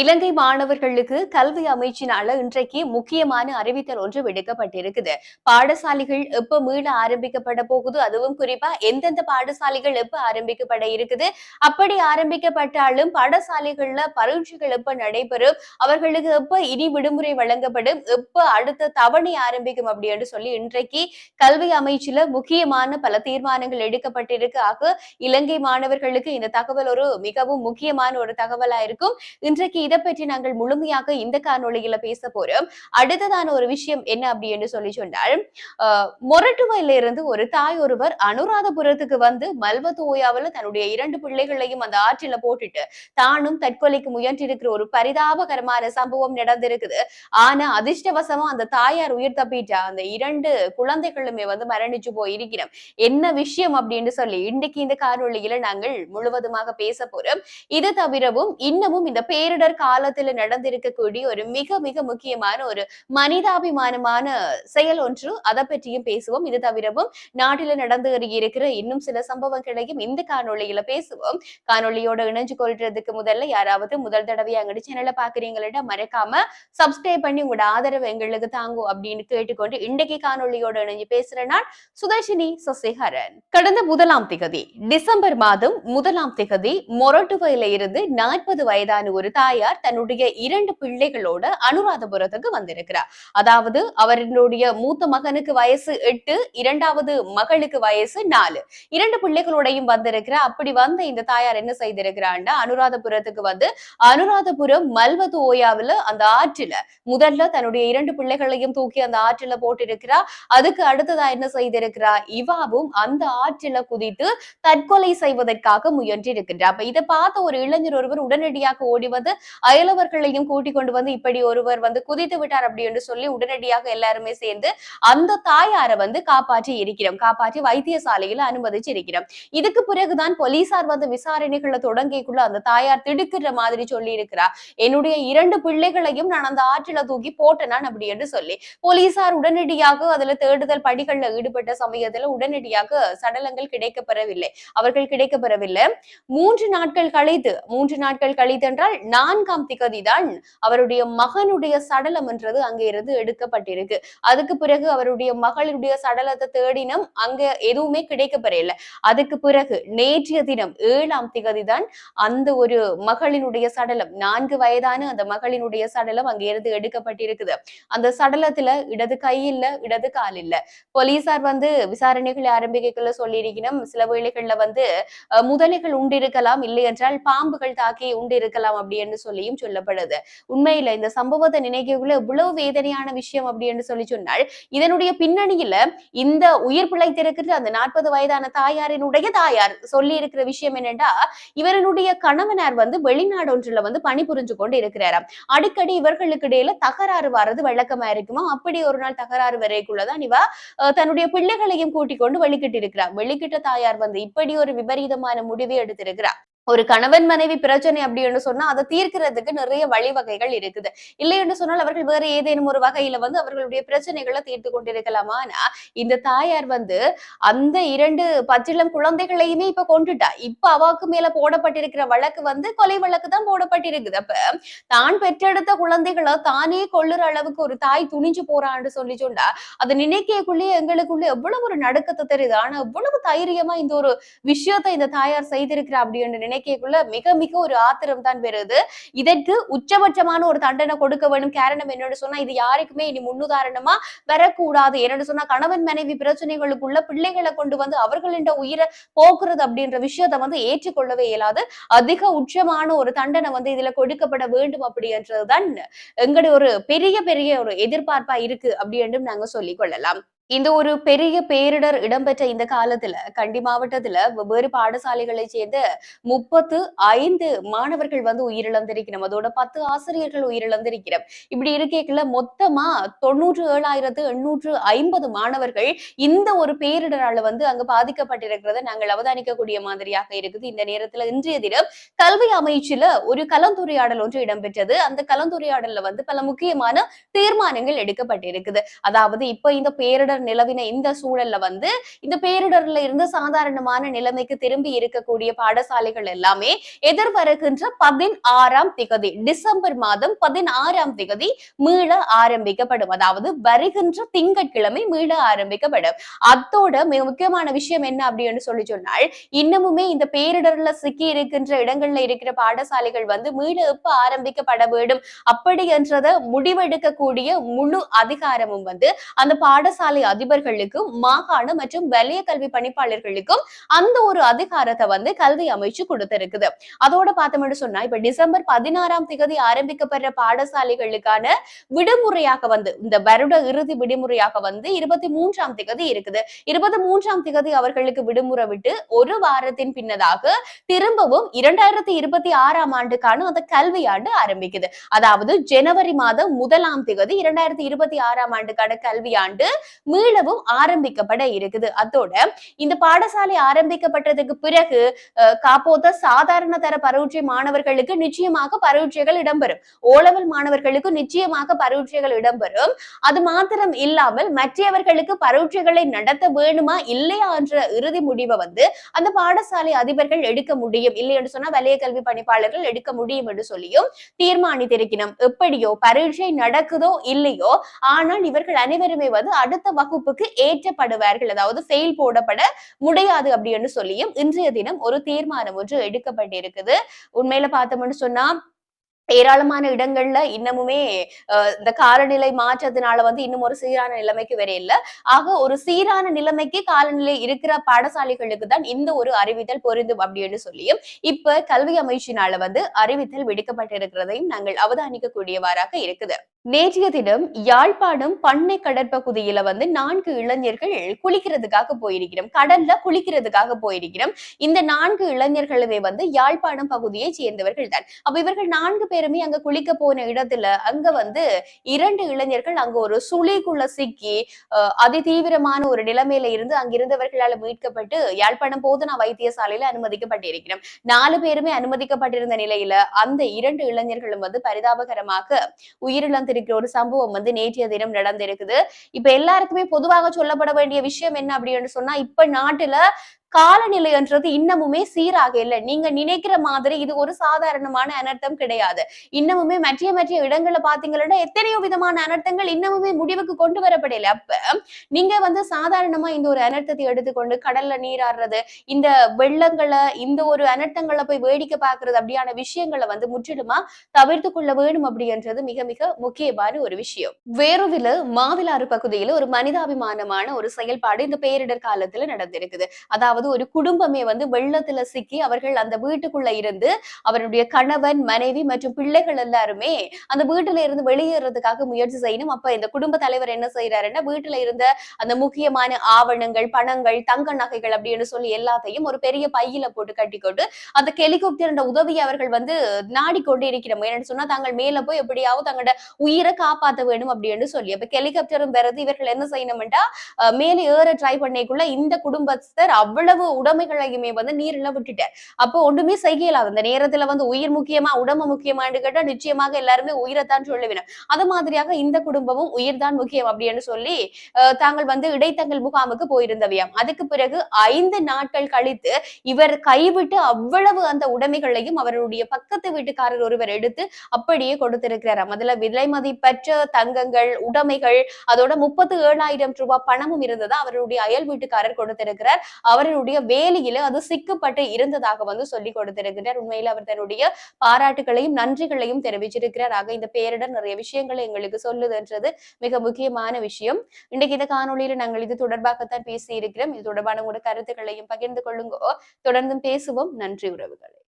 இலங்கை மாணவர்களுக்கு கல்வி அமைச்சினால இன்றைக்கு முக்கியமான அறிவித்தல் ஒன்று விடுக்கப்பட்டிருக்குது. பாடசாலைகள் எப்ப மீள ஆரம்பிக்கப்பட போகுது? அதுவும் குறிப்பா எந்தெந்த பாடசாலைகள் எப்ப ஆரம்பிக்கப்பட இருக்குது? அப்படி ஆரம்பிக்கப்பட்டாலும் பாடசாலைகள்ல பரீட்சைகள் எப்ப நடைபெறும்? அவர்களுக்கு எப்ப இனி விடுமுறை வழங்கப்படும்? எப்ப அடுத்த தவணை ஆரம்பிக்கும் அப்படின்னு சொல்லி இன்றைக்கு கல்வி அமைச்சில முக்கியமான பல தீர்மானங்கள் எடுக்கப்பட்டிருக்கு. ஆக இலங்கை மாணவர்களுக்கு இந்த தகவல் ஒரு மிகவும் முக்கியமான ஒரு தகவலா இருக்கும். இன்றைக்கு இதை பற்றி நாங்கள் முழுமையாக இந்த காணொலியில பேச போறோம். அடுத்ததான ஒரு விஷயம் என்ன அப்படின்னு சொல்லி சொன்னால் மொரட்டுவையில இருந்து ஒரு தாய் ஒருவர் அனுராதபுரத்துக்கு வந்து மல்வத்தோயாவில் தன்னுடைய இரண்டு பிள்ளைகளையும் அந்த ஆற்றில போட்டுட்டு தானும் தற்கொலைக்கு முயன்றிருக்கிற ஒரு பரிதாபகரமான சம்பவம் நடந்திருக்குது. ஆனா அதிர்ஷ்டவசமா அந்த தாயார் உயிர் தப்பிட்டா அந்த இரண்டு குழந்தைகளுமே வந்து மரணிச்சு போயிருக்கிறோம். என்ன விஷயம் அப்படின்னு சொல்லி இன்னைக்கு இந்த காணொலியில நாங்கள் முழுவதுமாக பேச போறோம். இது தவிரவும் இன்னமும் இந்த பேரிடர் காலத்துல நடந்திருக்கக்கூடிய ஒரு மிக மிக முக்கியமான ஒரு மனிதாபிமானமான செயல் ஒன்று. அதை பற்றியும் பேசுவோம். இது தவிரவும் நாட்டில நடந்து இருக்கிற இன்னும் சில சம்பவங்களையும் இந்த காணொலியில பேசுவோம். காணொலியோட இணைஞ்சு கொள்றதுக்கு முதல்ல யாராவது முதல் தடவையா எங்க சேனலை பாக்குறீங்களா மறக்காம சப்ஸ்கிரைப் பண்ணி உங்களோட ஆதரவு எங்களுக்கு தாங்கும் அப்படின்னு கேட்டுக்கொண்டு இன்றைக்கு காணொலியோட இணைஞ்சு பேசுற நான் சுதர்ஷினி சசிஹரன். கடந்த முதலாம் திகதி டிசம்பர் மாதம் முதலாம் திகதி மொரட்டுவையில இருந்து நாற்பது வயதான ஒரு தாய் தாயார் தன்னுடைய இரண்டு பிள்ளைகளோட அனுராதபுரத்துக்கு வந்திருக்கிறார். அதாவது அவருடைய மூத்த மகனுக்கு வயசு எட்டு இரண்டாவது மகளுக்கு வயசு நாலு. இரண்டு பிள்ளைகளோடையும் வந்திருக்கிறார். அப்படி வந்த இந்த தாயார் என்ன செய்திருக்கிறான்னா அனுராதபுரத்துக்கு வந்து அனுராதபுரம் மல்வது ஓயாவுல அந்த ஆற்றில முதல்ல தன்னுடைய இரண்டு பிள்ளைகளையும் தூக்கி அந்த ஆற்றில போட்டிருக்கிறா அதுக்கு அடுத்ததா என்ன செய்திருக்கிறா இவாவும் அந்த ஆற்றில குதித்து தற்கொலை செய்வதற்காக முயன்றிருக்கின்றார். அப்ப இதை பார்த்த ஒரு இளைஞர் ஒருவர் உடனடியாக ஓடி வந்து அயலவர்களையும் கூட்டிக் கொண்டு வந்து இப்படி ஒருவர் வந்து குதித்து விட்டார் அப்படி என்று சொல்லி உடனடியாக எல்லாருமே சேர்ந்து அந்த தாயாரை வந்து காப்பாற்றி இருக்கிறோம். காப்பாற்றி வைத்தியசாலையில அனுமதிச்சு இருக்கிறோம் இதுக்கு பிறகுதான் போலீசார் வந்து விசாரணைகளை தொடங்கிக்குள்ள அந்த தாயார் திடுக்கிற மாதிரி சொல்லி இருக்கிறார் என்னுடைய இரண்டு பிள்ளைகளையும் நான் அந்த ஆற்றில தூக்கி போட்டேனான் அப்படி என்று சொல்லி. போலீசார் உடனடியாக அதுல தேடுதல் பணிகள்ல ஈடுபட்ட சமயத்துல உடனடியாக சடலங்கள் கிடைக்கப்பெறவில்லை. அவர்கள் கிடைக்கப்பெறவில்லை. மூன்று நாட்கள் கழித்து மூன்று நாட்கள் கழித்து என்றால் நான் நான்காம் திகதி தான் அவருடைய மகனுடைய சடலம் என்றது அங்கே இருந்து எடுக்கப்பட்டிருக்கு. அதுக்கு பிறகு அவருடைய மகளுடைய சடலத்தை தேடினம் அங்க எதுவுமே கிடைக்கப்பெறல அதுக்கு பிறகு நேற்றைய தினம் ஏழாம் திகதி தான் அந்த ஒரு மகளினுடைய சடலம் நான்கு வயதான அந்த மகளினுடைய சடலம் அங்கிருந்து எடுக்கப்பட்டிருக்குது. அந்த சடலத்துல இடது கை இல்ல இடது கால் இல்ல. போலீசார் வந்து விசாரணைகளை ஆரம்பிக்கல சொல்லியிருக்கணும். சில வேளைகள்ல வந்து முதலைகள் உண்டிருக்கலாம் இல்லை என்றால் பாம்புகள் தாக்கி உண்டிருக்கலாம் அப்படின்னு சொல்லியும் சொல்லப்படுது. உண்மையில இந்த சம்பவத்தை நினைக்கக்குள்ள இவ்வளவு வேதனையான விஷயம் அப்படின்னு சொல்லி சொன்னால் இதனுடைய பின்னணியில இந்த உயிர் பிழைத்திருக்கிற அந்த நாற்பது வயதான தாயாரினுடைய தாயார் சொல்லி இருக்கிற விஷயம் என்னென்னா இவரனுடைய கணவனார் வந்து வெளிநாடு ஒன்றுல வந்து பணிபுரிஞ்சு கொண்டு இருக்கிறாராம் அடிக்கடி இவர்களுக்கு இடையில தகராறு வர்றது வழக்கமா இருக்குமா? அப்படி ஒரு நாள் தகராறு வரைக்குள்ளதான் இவ தன்னுடைய பிள்ளைகளையும் கூட்டிக் கொண்டு வெளிக்கிட்டு இருக்கிறார் வெளிக்கிட்ட தாயார் வந்து இப்படி ஒரு விபரீதமான முடிவை எடுத்திருக்கிறார். ஒரு கணவன் மனைவி பிரச்சனை அப்படின்னு சொன்னா அதை தீர்க்கிறதுக்கு நிறைய வழிவகைகள் இருக்குது. இல்லை என்று சொன்னால் அவர்கள் வேற ஏதேனும் ஒரு வகையில வந்து அவர்களுடைய பிரச்சனைகளை தீர்த்து கொண்டிருக்கலாமா. ஆனா இந்த தாயார் வந்து அந்த இரண்டு பச்சிளம் குழந்தைகளையுமே இப்ப கொண்டுட்டா இப்ப அவாக்கு மேல போடப்பட்டிருக்கிற வழக்கு வந்து கொலை வழக்கு தான் போடப்பட்டிருக்குது. அப்ப தான் பெற்றெடுத்த குழந்தைகளை தானே கொள்ளுற அளவுக்கு ஒரு தாய் துணிஞ்சு போறான்னு சொல்லி சொன்னா அதை நினைக்கக்குள்ளேயே எங்களுக்குள்ள எவ்வளவு ஒரு நடுக்கத்தை தெரியுது ஆனா எவ்வளவு தைரியமா இந்த ஒரு விஷயத்தை இந்த தாயார் செய்திருக்கிறா அப்படின்னு இலக்கியக்குள்ள மிக மிக ஒரு ஆத்திரம் தான் பெறுது. இதற்கு உச்சபட்சமான ஒரு தண்டனை கொடுக்க வேணும். காரணம் என்னன்னு சொன்னா இது யாருக்குமே இனி முன்னுதாரணமா வரக்கூடாது. என்னன்னு சொன்னா கணவன் மனைவி பிரச்சனைகளுக்குள்ள பிள்ளைகளை கொண்டு வந்து அவர்களின் உயிரை போக்குறது அப்படின்ற விஷயத்த வந்து ஏற்றுக்கொள்ளவே இயலாது. அதிக உச்சமான ஒரு தண்டனை வந்து இதுல கொடுக்கப்பட வேண்டும் அப்படின்றதுதான் எங்களுடைய ஒரு பெரிய பெரிய ஒரு எதிர்பார்ப்பா இருக்கு அப்படின்னு நாங்க சொல்லிக் கொள்ளலாம். இந்த ஒரு பெரிய பேரிடர் இடம்பெற்ற இந்த காலத்துல கண்டி மாவட்டத்துல வெவ்வேறு பாடசாலைகளை சேர்ந்த முப்பத்து ஐந்து மாணவர்கள் வந்து உயிரிழந்திருக்கிறோம். அதோட பத்து ஆசிரியர்கள் உயிரிழந்திருக்கிறோம். இப்படி இருக்கேக்குள்ள மொத்தமா தொண்ணூற்று ஏழாயிரத்து எண்ணூற்று ஐம்பது மாணவர்கள் இந்த ஒரு பேரிடரால வந்து அங்க பாதிக்கப்பட்டிருக்கிறத நாங்கள் அவதானிக்கக்கூடிய மாதிரியாக இருக்குது. இந்த நேரத்துல இன்றைய தினம் கல்வி அமைச்சுல ஒரு கலந்துரையாடல் ஒன்று இடம்பெற்றது. அந்த கலந்துரையாடல்ல வந்து பல முக்கியமான தீர்மானங்கள் எடுக்கப்பட்டிருக்குது. அதாவது இப்ப இந்த பேரிடர் பேரிடர் நிலவின இந்த சூழல்ல வந்து இந்த பேரிடர்ல இருந்து சாதாரணமான நிலைமைக்கு திரும்பி இருக்கக்கூடிய பாடசாலைகள் எல்லாமே எதிர்வருகின்ற பதினாறாம் திகதி டிசம்பர் மாதம் பதினாறாம் திகதி மீள ஆரம்பிக்கப்படும். அதாவது வருகின்ற திங்கட்கிழமை மீள ஆரம்பிக்கப்படும். அத்தோட மிக முக்கியமான விஷயம் என்ன அப்படின்னு சொல்லி சொன்னால் இன்னமுமே இந்த பேரிடர்ல சிக்கி இருக்கின்ற இடங்கள்ல இருக்கிற பாடசாலைகள் வந்து மீள எப்ப ஆரம்பிக்கப்பட வேண்டும் அப்படி என்றத முடிவெடுக்கக்கூடிய முழு அதிகாரமும் வந்து அந்த பாடசாலை அதிபர்களுக்கும் மாகாண மற்றும் வலய கல்வி பணிப்பாளர்களுக்கும் அந்த ஒரு அதிகாரத்தை வந்து கல்வி அமைச்சு கொடுத்திருக்குது. அதோட பார்த்தோம்னு சொன்னா இப்ப டிசம்பர் பதினாறாம் தேதி ஆரம்பிக்கப்படுற பாடசாலைகளுக்கான விடுமுறையாக வந்து இந்த வருட இறுதி விடுமுறையாக வந்து இருபத்தி மூன்றாம் தேதி இருக்குது. இருபத்தி மூன்றாம் தேதி அவர்களுக்கு விடுமுறை விட்டு ஒரு வாரத்தின் பின்னதாக திரும்பவும் இரண்டாயிரத்தி இருபத்தி ஆறாம் ஆண்டுக்கான அந்த கல்வி ஆண்டு ஆரம்பிக்குது. அதாவது ஜனவரி மாதம் முதலாம் தேதி இரண்டாயிரத்தி இருபத்தி ஆறாம் ஆண்டுக்கான கல்வியாண்டு மீளவும் ஆரம்பிக்கப்பட இருக்குது. அதோட இந்த பாடசாலை ஆரம்பிக்கப்பட்டதுக்கு பிறகு காப்போத்த சாதாரண தர பரீட்சை மாணவர்களுக்கு நிச்சயமாக பரீட்சைகள் இடம்பெறும். ஓலவல் மாணவர்களுக்கு நிச்சயமாக பரீட்சைகள் இடம்பெறும். அது மாத்திரம் இல்லாமல் மற்றவர்களுக்கு பரீட்சைகளை நடத்த வேணுமா இல்லையா என்ற இறுதி முடிவை வந்து அந்த பாடசாலை அதிபர்கள் எடுக்க முடியும். இல்லை என்று சொன்னா வலய கல்வி பணிப்பாளர்கள் எடுக்க முடியும் என்று சொல்லியும் தீர்மானித்திருக்கணும். எப்படியோ பரீட்சை நடக்குதோ இல்லையோ ஆனால் இவர்கள் அனைவருமே வந்து அடுத்த வகுப்புக்கு ஏற்றப்படுவார்கள். அதாவது ஃபெயில் போடப்பட முடியாது அப்படின்னு சொல்லியும் இன்றைய தினம் ஒரு தீர்மானம் ஒன்று எடுக்கப்பட்டிருக்குது. உண்மையில பார்த்தோம்னு சொன்னா ஏராளமான இடங்கள்ல இன்னமுமே இந்த காலநிலை மாற்றத்தினால வந்து இன்னும் ஒரு சீரான நிலைமைக்கு வர இல்ல. ஆக ஒரு சீரான நிலைமைக்கு காலநிலை இருக்கிற பாடசாலைகளுக்கு தான் இந்த ஒரு அறிவித்தல் பொருந்தும் அப்படின்னு சொல்லியும் இப்ப கல்வி அமைச்சினால வந்து அறிவித்தல் விடுக்கப்பட்டிருக்கிறதையும் நாங்கள் அவதானிக்கக்கூடியவாறாக இருக்குது. நேற்றைய தினம் யாழ்ப்பாணம் பண்ணை கடற்பகுதியில வந்து நான்கு இளைஞர்கள் குளிக்கிறதுக்காக போயிருக்கிறோம். கடல்ல குளிக்கிறதுக்காக போயிருக்கிறோம். இந்த நான்கு இளைஞர்களுமே வந்து யாழ்ப்பாணம் பகுதியை சேர்ந்தவர்கள் தான். அப்ப இவர்கள் நான்கு பேருமே அங்க குளிக்க போன இடத்துல அங்க வந்து இரண்டு இளைஞர்கள் அங்க ஒரு சுழிக்குள்ள சிக்கி அஹ், அதி தீவிரமான ஒரு நிலைமையில இருந்து அங்கிருந்தவர்களால மீட்கப்பட்டு யாழ்ப்பாணம் போதனா வைத்தியசாலையில அனுமதிக்கப்பட்டிருக்கிறோம். நாலு பேருமே அனுமதிக்கப்பட்டிருந்த நிலையில அந்த இரண்டு இளைஞர்களும் வந்து பரிதாபகரமாக உயிரிழந்திருக்கிற ஒரு சம்பவம் வந்து நேற்றைய தினம் நடந்திருக்குது. இப்ப எல்லாருக்குமே பொதுவாக சொல்லப்பட வேண்டிய விஷயம் என்ன அப்படின்னு சொன்னா இப்ப நாட்டுல காலநிலைன்றது இன்னமுமே சீராக இல்லை. நீங்க நினைக்கிற மாதிரி இது ஒரு சாதாரணமான அனர்த்தம் கிடையாது. இன்னமுமே மற்ற மற்ற இடங்களை பாத்தீங்கன்னா எத்தனையோ விதமான அனர்த்தங்கள் இன்னமுமே முடிவுக்கு கொண்டு வரப்படல அப்ப நீங்க வந்து சாதாரணமா இந்த ஒரு அனர்த்தத்தை எடுத்துக்கொண்டு கடல்ல நீராடுறது இந்த வெள்ளங்களை இந்த ஒரு அனர்த்தங்களை போய் வேடிக்கை பாக்குறது அப்படியான விஷயங்களை வந்து முற்றிலுமா தவிர்த்து கொள்ள வேணும் அப்படின்றது மிக மிக முக்கியமான ஒரு விஷயம். வேறுவில மாவிலாறு பகுதியில ஒரு மனிதாபிமானமான ஒரு செயல்பாடு இந்த பேரிடர் காலத்துல நடந்திருக்குது. அதாவது ஒரு குடும்பமே வந்து வெள்ளத்துல சிக்கி அவர்கள் அந்த வீட்டுக்குள்ள இருந்து அவருடைய கணவன் மனைவி மற்றும் பிள்ளைகள் எல்லாருமே அந்த வீட்டுல இருந்து வெளியேறதுக்காக முயற்சி செய்யணும். அப்ப இந்த குடும்ப தலைவர் என்ன செய்யறாருன்னா வீட்டுல இருந்த அந்த முக்கியமான ஆவணங்கள் பணங்கள் தங்க நகைகள் அப்படின்னு சொல்லி எல்லாத்தையும் ஒரு பெரிய பையில போட்டு கட்டிக்கொண்டு அந்த ஹெலிகாப்டர் உதவியை அவர்கள் வந்து நாடிக்கொண்டு இருக்கிறோம் என்னன்னு சொன்னா தாங்கள் மேல போய் எப்படியாவது தங்களோட உயிரை காப்பாத்த வேணும் அப்படின்னு சொல்லி. அப்ப ஹெலிகாப்டரும் பிறகு இவர்கள் என்ன செய்யணும்டா மேலே ஏற ட்ரை பண்ணிக்குள்ள இந்த குடும்பஸ்தர் அவ்வளவு உடைமைகளையுமே வந்து நீர்ல விட்டுட்டார் அப்போ ஒண்ணுமே செய்யலாம் அந்த நேரத்துல வந்து உயிர் முக்கியமா உடம்பு முக்கியமான்னு கேட்டா நிச்சயமாக எல்லாருமே உயிரைத்தான் சொல்ல வேணும் அது மாதிரியாக இந்த குடும்பமும் உயிர் தான் முக்கியம் அப்படின்னு சொல்லி தாங்கள் வந்து இடைத்தங்கள் முகாமுக்கு போயிருந்தவையாம். அதுக்கு பிறகு ஐந்து நாட்கள் கழித்து இவர் கைவிட்டு அவ்வளவு அந்த உடைமைகளையும் அவருடைய பக்கத்து வீட்டுக்காரர் ஒருவர் எடுத்து அப்படியே கொடுத்திருக்கிறாராம். அதுல விலை மதிப்பற்ற தங்கங்கள் உடைமைகள் அதோட முப்பத்து ஏழாயிரம் ரூபாய் பணமும் இருந்ததா அவருடைய அயல் வீட்டுக்காரர் கொடுத்திருக்கிறார். அவருடைய வேலையில அது சிக்கப்பட்டு இருந்ததாக வந்து சொல்லி கொடுத்திருக்கிறார். உண்மையில அவர் தன்னுடைய பாராட்டுகளையும் நன்றிகளையும் தெரிவிச்சிருக்கிறார் ஆக இந்த பேரிடர் நிறைய விஷயங்களை எங்களுக்கு சொல்லுதுன்றது மிக முக்கியமான விஷயம். இன்றைக்கு இந்த காணொளியில நாங்கள் இது தொடர்பாகத்தான் பேசி இருக்கிறோம் இது தொடர்பான உங்களோட கருத்துக்களையும் பகிர்ந்து கொள்ளுங்க. தொடர்ந்தும் பேசுவோம். நன்றி உறவுகளை.